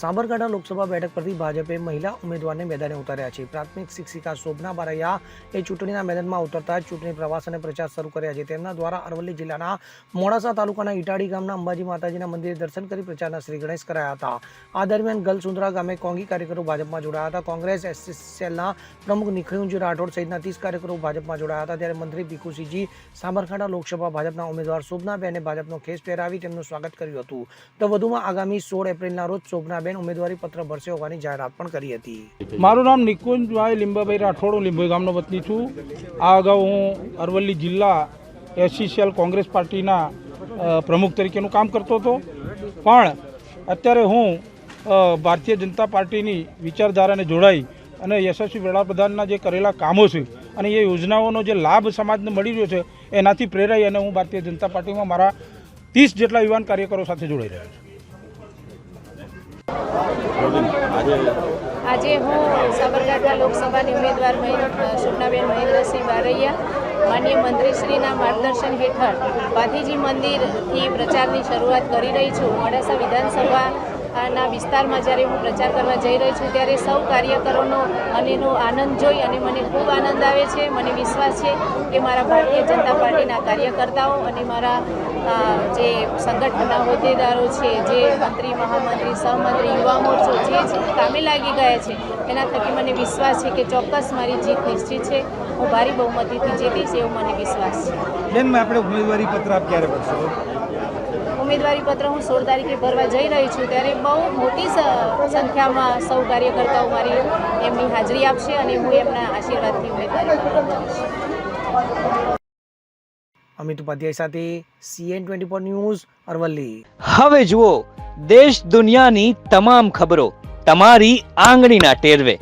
સાબરકાંઠા લોકસભા બેઠક પરથી ભાજપે મહિલા ઉમેદવારને મેદાને ઉતાર્યા છે. પ્રાથમિક શિક્ષિકા શોભના બારૈયા એ ચૂંટણીના મેદાનમાં ઉતરતા ચૂંટણી પ્રવાસ અને પ્રચાર શરૂ કર્યા છે. તેમના દ્વારા અરવલ્લી જિલ્લાના મોડાસા તાલુકાના ઇટાડી ગામના અંબાજી માતાજીના મંદિરે દર્શન કરી પ્રચારના શ્રી ગણેશ કરાયા હતા. આ દરમિયાન ગલસુંદરા ગામે કોંગી કાર્યકરો ભાજપમાં જોડાયા હતા. કોંગ્રેસ એસએસએલના પ્રમુખ નિખિલજી રાઠોડ સહિતના ત્રીસ કાર્યકરો ભાજપમાં જોડાયા હતા. ત્યારે મંત્રી ભીખુસિંહજી સાબરકાંઠા લોકસભા ભાજપના ઉમેદવાર શોભનાબેને ભાજપનો ખેસ પહેરાવી તેમનું સ્વાગત કર્યું હતું. તો વધુમાં આગામી સોળ એપ્રિલના રોજ શોભનાબેન ઉમેદવારી પત્ર ભરશે હોવાની જાહેરાત પણ કરી હતી. મારું નામ નિકુંજભાઈ લીંબાભાઈ રાઠોડ, હું લીંબોઈ ગામનો વતની છું. આ અગાઉ હું અરવલ્લી જિલ્લા એસસીસીએલ કોંગ્રેસ પાર્ટીના પ્રમુખ તરીકેનું કામ કરતો હતો. પણ અત્યારે હું ભારતીય જનતા પાર્ટીની વિચારધારાને જોડાઈ અને યશસ્વી વડાપ્રધાનના જે કરેલા કામો છે અને એ યોજનાઓનો જે લાભ સમાજને મળી રહ્યો છે, એનાથી પ્રેરાઈ અને હું ભારતીય જનતા પાર્ટીમાં મારા ત્રીસ જેટલા યુવાન કાર્યકરો સાથે જોડાઈ રહ્યો છું. આજે હું સાબરકાંઠા લોકસભાની ઉમેદવાર શોભનાબેન મહેન્દ્રસિંહ બારૈયા, માન્ય મંત્રીશ્રીના માર્ગદર્શન હેઠળ પાથીજી મંદિરથી પ્રચારની શરૂઆત કરી રહી છું. મોડાસા વિધાનસભા ના વિસ્તારમાં જ્યારે હું પ્રચાર કરવા જઈ રહી છું ત્યારે સૌ કાર્યકરોનો અને એનો આનંદ જોઈ અને મને ખૂબ આનંદ આવે છે, મને વિશ્વાસ છે કે મારા ભારતીય જનતા પાર્ટીના કાર્યકર્તાઓ અને મારા જે સંગઠનના હોદ્દેદારો છે, જે મંત્રી, મહામંત્રી, સહમંત્રી, યુવા મોરચો જે છે કામે લાગી ગયા છે. એના થકી મને વિશ્વાસ છે કે ચોક્કસ મારી જીત નિશ્ચિત છે. હું ભારી બહુમતીથી જીતીશ એવો મને વિશ્વાસ છે. બેન, આપણે ઉમેદવારી પત્ર આપ ક્યારે ભરશો? ઉમેદવારી પત્ર હું સોળ તારીખે ભરવા જઈ રહી છું ત્યારે બહુ મોટી સંખ્યામાં સૌ કાર્યકર્તાઓ મારી એમની હાજરી આપશે અને હું એમના આશીર્વાદથી ઉમેદવારી પત્ર ભરીશ અમિત ઉપાધ્યાય સાથે CN twenty four news Aravalli. હવે જુઓ દેશ દુનિયાની તમામ ખબરો તમારી આંગળીના ટેરવે.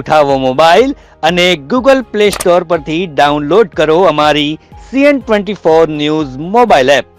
ઉઠાવો મોબાઈલ અને ગૂગલ પ્લે સ્ટોર પરથી ડાઉનલોડ કરો અમારી CN twenty four news mobile app.